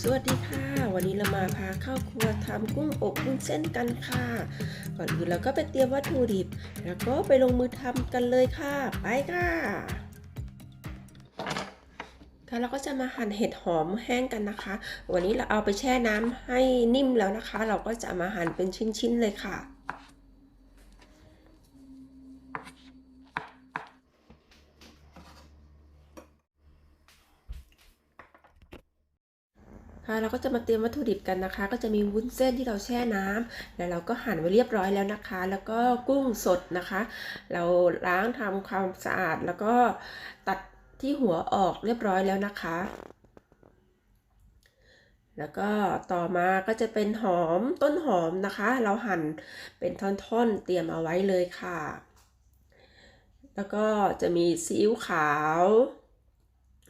สวัสดีค่ะ วันนี้เรามาพาเข้าครัวทำกุ้งอบวุ้นเส้นกันค่ะ ก่อนอื่นเราก็ไปเตรียมวัตถุดิบ แล้วก็ไปลงมือทำกันเลยค่ะ ไปค่ะค่ะเราก็จะมาหั่นเห็ดหอมแห้งกันนะคะ วันนี้เราเอาไปแช่น้ำให้นิ่มแล้วนะคะ เราก็จะมาหั่นเป็นชิ้นๆเลยค่ะ ค่ะเราก็จะมาเตรียมวัตถุดิบกันนะคะ ก็จะมีวุ้นเส้นที่เราแช่น้ำแล้วเราก็หั่นไว้เรียบร้อยแล้วนะคะ แล้วก็กุ้งสดนะคะ เราล้างทำความสะอาดแล้วก็ตัดที่หัวออกเรียบร้อยแล้วนะคะ แล้วก็ต่อมาก็จะเป็นหอมต้นหอมนะคะ เราหั่นเป็นท่อนๆเตรียมเอาไว้เลยค่ะ แล้วก็จะมีซีอิ๊วขาว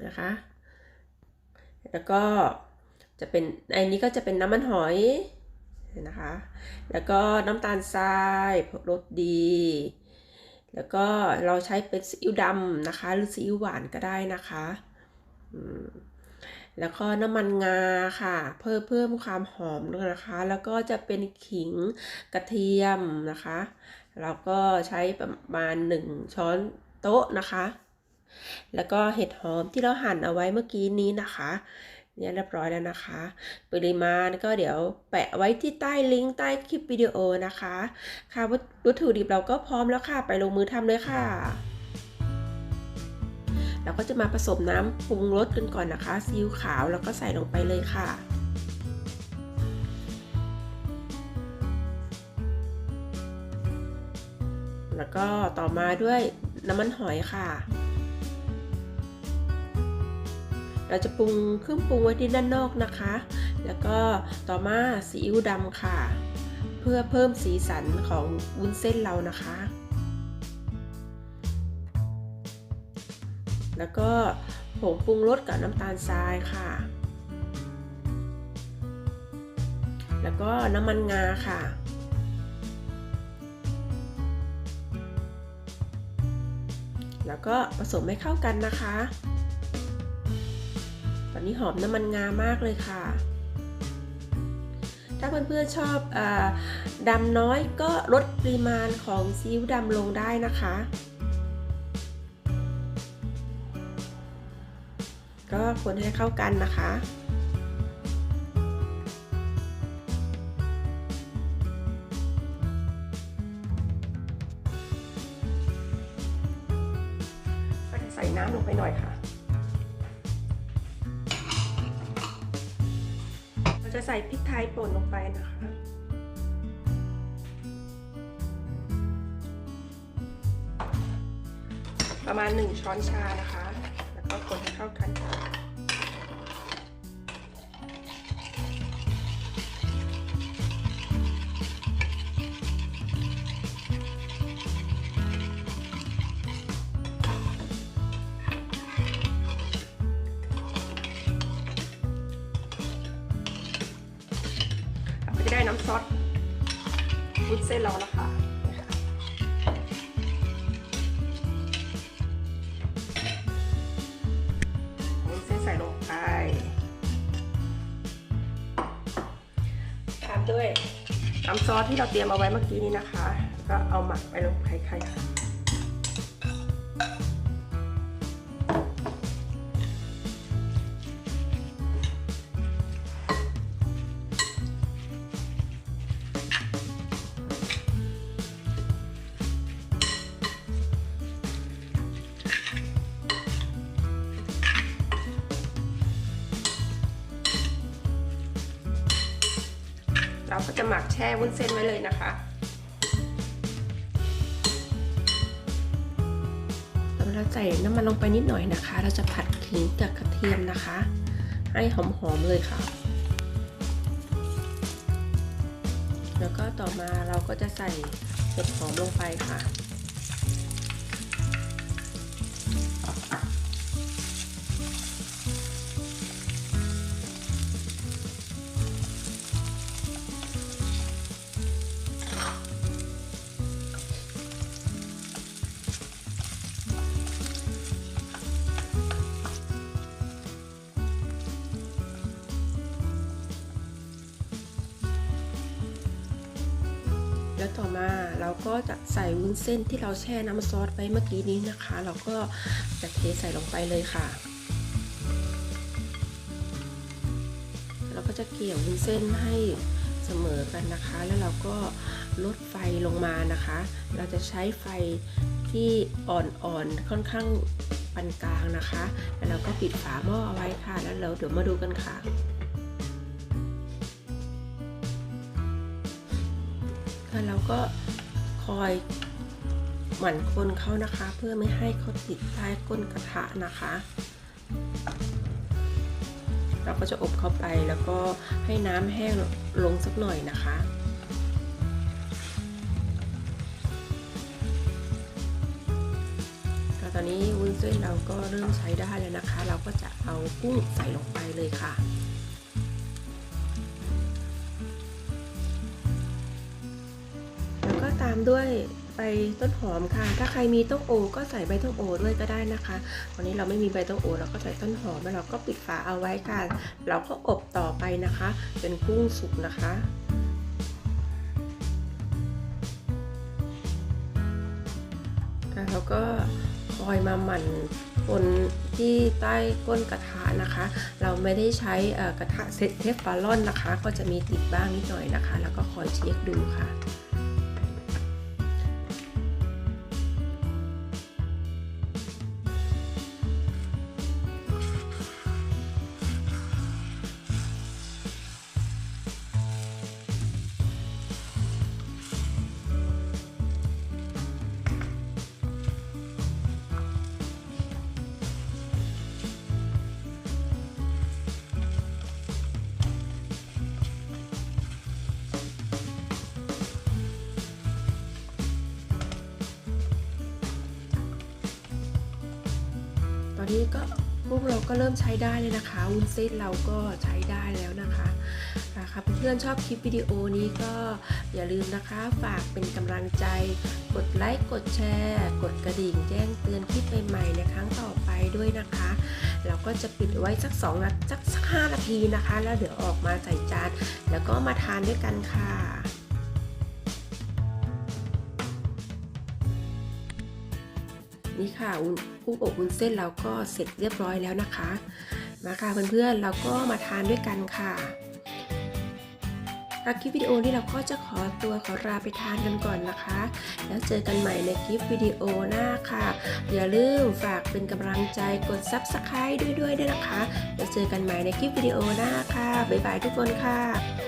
นะคะ แล้วก็ จะเป็นอันนี้ก็จะเป็นน้ำมันหอยนะคะ แล้วก็น้ำตาลทรายรสดี แล้วก็เราใช้เป็นซีอิ๊วดำนะคะ หรือซีอิ๊วหวานก็ได้นะคะแล้วก็น้ำมันงาค่ะ เพิ่มเพิ่มความหอมด้วยนะคะ แล้วก็จะเป็นขิงกระเทียมนะคะเราก็ใช้ประมาณ 1 ช้อนโต๊ะนะคะ แล้วก็เห็ดหอมที่เราหั่นเอาไว้เมื่อกี้นี้นะคะ เนี่ยเรียบร้อยแล้วนะคะ ปริมาณก็เดี๋ยวแปะไว้ที่ใต้ลิงก์ใต้คลิปวิดีโอนะคะ ค่ะวัตถุดิบเราก็พร้อมแล้วค่ะ ไปลงมือทำเลยค่ะเราก็จะมาผสมน้ำปรุงรสกันก่อนนะคะซีอิ๊วขาวแล้วก็ใส่ลงไปเลยค่ะแล้วก็ต่อมาด้วยน้ำมันหอยค่ะ เราจะปรุงเครื่องปรุงไว้ที่ด้านนอกนะคะ แล้วก็ต่อมาซีอิ๊วดำค่ะ เพื่อเพิ่มสีสันของวุ้นเส้นเรานะคะ แล้วก็ผงปรุงรสกับน้ำตาลทรายค่ะ แล้วก็น้ำมันงาค่ะแล้วก็ผสมให้เข้ากันนะคะ อนนี้หอมน้ำมันงามากเลยค่ะ ถ้าเพื่อนๆชอบอดำน้อยก็ลดปริมาณของซีอิ๊วดำลงได้นะคะ ก็คนให้เข้ากันนะคะใส่น้ำลงไปหน่อยค่ะ จะใส่พริกไทยป่นลงไปนะคะ ประมาณ 1 ช้อนชานะคะ แล้วก็คนให้เข้ากันค่ะ ได้น้ำซอสวุ้นเส้นเราแล้วค่ะวุ้นเส้นใส่ลงไป ตามด้วยน้ำซอสที่เราเตรียมเอาไว้เมื่อกี้นี้นะคะ ก็เอาหมักไปลงไข่ไข่ เราก็จะหมักแช่วุ้นเส้นไว้เลยนะคะเราใส่น้ำมันลงไปนิดหน่อยนะคะ เราจะผัดขิงกับกระเทียมนะคะ ให้หอมๆเลยค่ะ แล้วก็ต่อมาเราก็จะใส่เห็ดหอมลงไปค่ะ แล้วต่อมาเราก็จะใส่วุ้นเส้นที่เราแช่น้ำซอสไปเมื่อกี้นี้นะคะ เราก็จะเทใส่ลงไปเลยค่ะ เราก็จะเกี่ยววุ้นเส้นให้เสมอกันนะคะ แล้วเราก็ลดไฟลงมานะคะ เราจะใช้ไฟที่อ่อนๆค่อนข้างปานกลางนะคะ แล้วเราก็ปิดฝาหม้อเอาไว้ค่ะ แล้วเราเดี๋ยวมาดูกันค่ะ แล้วเราก็คอยหมั่นคนเขานะคะ เพื่อไม่ให้เขาติดใต้ก้นกระทะนะคะ เราก็จะอบเข้าไปแล้วก็ให้น้ำแห้งลงสักหน่อยนะคะแล้วตอนนี้วุ้นเส้นเราก็เริ่มใช้ได้แล้วนะคะ เราก็จะเอากุ้งใส่ลงไปเลยค่ะ ตามด้วยใบต้นหอมค่ะ ถ้าใครมีต้นโอ ก็ใส่ใบต้นโอด้วยก็ได้นะคะ วันนี้เราไม่มีใบต้นโอเราก็ใส่ต้นหอมแล้วเราก็ปิดฝาเอาไว้ค่ะ เราก็อบต่อไปนะคะจนกุ้งสุกนะคะแล้วก็คอยมาหมั่นคนที่ใต้ก้นกระทะนะคะ เราไม่ได้ใช้กระทะเซตเทฟฟาลอนนะคะ ก็จะมีติดบ้างนิดหน่อยนะคะ แล้วก็คอยเช็คดูค่ะ อนนี้ก็พวกเราก็เริ่มใช้ได้เลยนะคะ วุ้นเส้นเราก็ใช้ได้แล้วนะคะนะคะเพื่อนๆชอบคลิปวิดีโอนี้ก็อย่าลืมนะคะ ฝากเป็นกำลังใจ กดไลค์กดแชร์ กดกระดิ่งแจ้งเตือนคลิปใหม่ๆในครั้งต่อไปด้วยนะคะ เราก็จะปิดไว้สัก2นาทีสักสักห้านาทีนะคะ แล้วเดี๋ยวออกมาใส่จานแล้วก็มาทานด้วยกันค่ะ นี่ค่ะกุ้งอบวุ้นเส้นเราก็เสร็จเรียบร้อยแล้วนะคะ มาค่ะเพื่อนๆเราก็มาทานด้วยกันค่ะค่ะคลิปวิดีโอนี้เราก็จะขอตัวขอลาไปทานกันก่อนนะคะ แล้วเจอกันใหม่ในคลิปวิดีโอหน้าค่ะ อย่าลืมฝากเป็นกำลังใจกด Subscribe ด้วยด้วยด้วยนะคะ แล้วเจอกันใหม่ในคลิปวิดีโอหน้าค่ะ บ๊ายบายทุกคนค่ะ